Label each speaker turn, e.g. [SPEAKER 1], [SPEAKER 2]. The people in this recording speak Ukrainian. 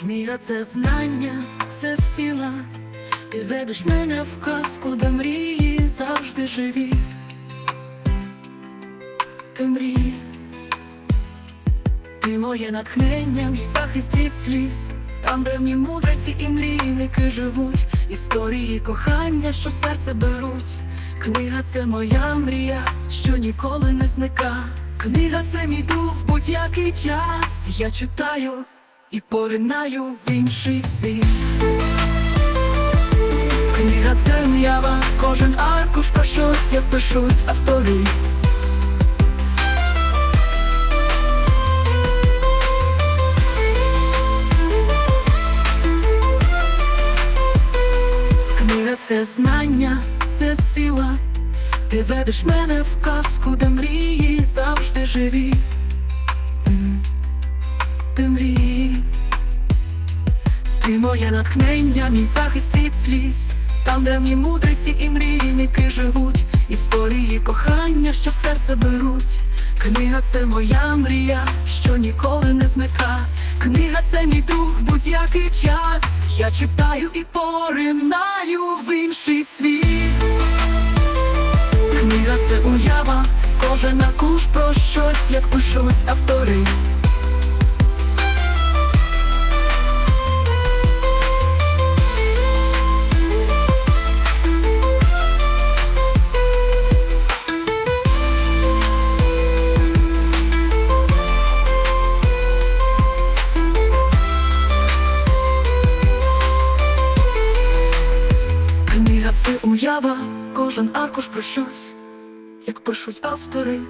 [SPEAKER 1] Книга це знання, це сила. Ти ведеш мене в казку, де мрії завжди живі. Ти мрії, ти моє натхнення, мій захист від сліз. Там древні мудреці і мрійники живуть, історії кохання, що серце беруть. Книга це моя мрія, що ніколи не зника. Книга це мій друг будь-який час. Я читаю і поринаю в інший світ. Книга це уява, кожен аркуш про щось, як пишуть автори. Книга це знання, це сила. Ти ведеш мене в казку, де мрії завжди живі. Ти моє натхнення, мій захист від сліз. Там, де мій мудреці і мрійники живуть, історії кохання, що серце беруть. Книга це моя мрія, що ніколи не зника. Книга це мій друг в будь-який час. Я читаю і поринаю в інший світ. Книга це уява, кожен аркуш про щось, як пишуть автори. Це уява, кожен аркуш про щось, як пишуть автори.